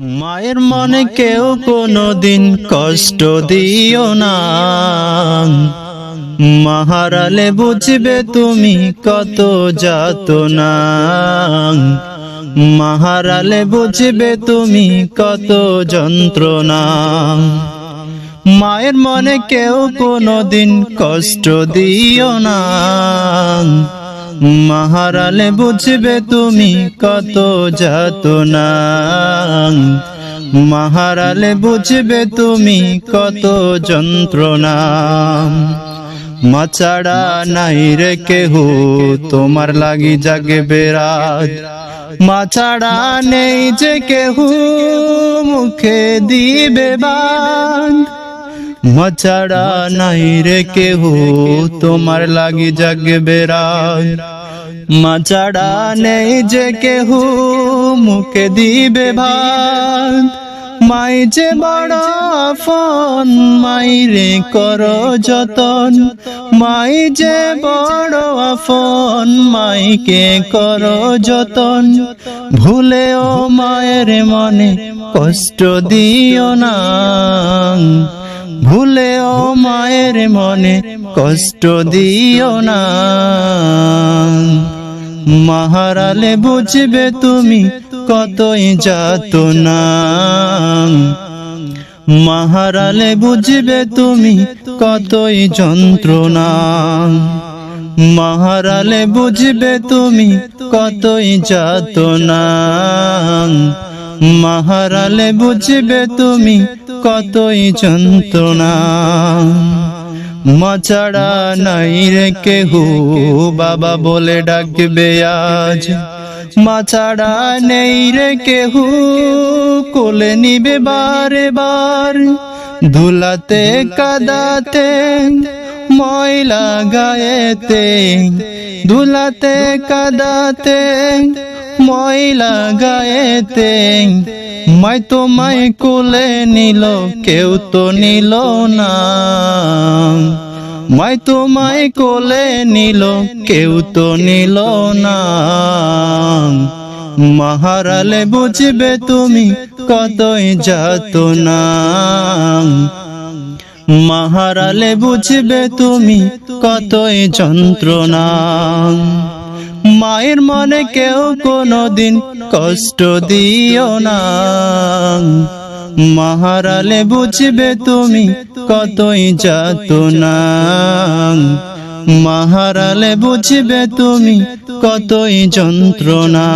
মায়ের মনে কেউ কোনো দিন কষ্ট দিও না। মাহারালে বুঝবে তুমি কত যাত না। মাহারালে বুঝবে তুমি কত যন্ত্রণা। মায়ের মনে কেউ কোনো দিন কষ্ট দিও না। মাহারালে বুঝবে তুমি কত যাত না মাহারালে বুঝবে তুমি কত যন্ত্রণা। মাছাড়া নাই রে কেহু, তোমার লাগি জাগে বেরাত মাছাড়া নেই যে কেহু, মুখে দিবে বান মচাড়া নাই রে কেহু, তোমার লাগি জাগবে রাত। মাচাড়া নেই যে কেহু, মুখে দিবে ভাত। মাই যে বড় ফন, মাই রে কর যতন। মাই যে বড় আফন মাইকে কর যতন। ভুলেও মায়ের মনে কষ্ট দিও না। ভুলেও মায়ের মনে কষ্ট দিও না। মাহারালে বুঝবে তুমি কতই যাত না মাহারালে বুঝবে তুমি কতই যন্ত্রণা। মাহারালে বুঝবে তুমি কতই যাত না মাহারালে বুঝবে তুমি কতই যন্ত্রণা। মাছাড়া নাই রে কেহু, বাবা বলে ডাকবে আজ। মাছাড়া নেই রে কেহু, কোলে নিবে বারে বার। ধুলাতে, কাদাতে, ময়লা গায়েতে। ধুলাতে, কাদাতে, ময়লা গায়েতে। মাই তোমায় কোলে নিল, কেউ তো নিল না। মাই তোমায় কোলে নিল, কেউ তো নিল না। মাহারালে বুঝবে তুমি কতই যাত না। মাহারালে বুঝবে তুমি কতই যন্ত্রণা। মায়ের মনে কেউ কোনো দিন কষ্ট দিও না। মহারালে বুঝবে তুমি কতই যাত মাহারালে বুঝবে তুমি কতই যন্ত্রণা।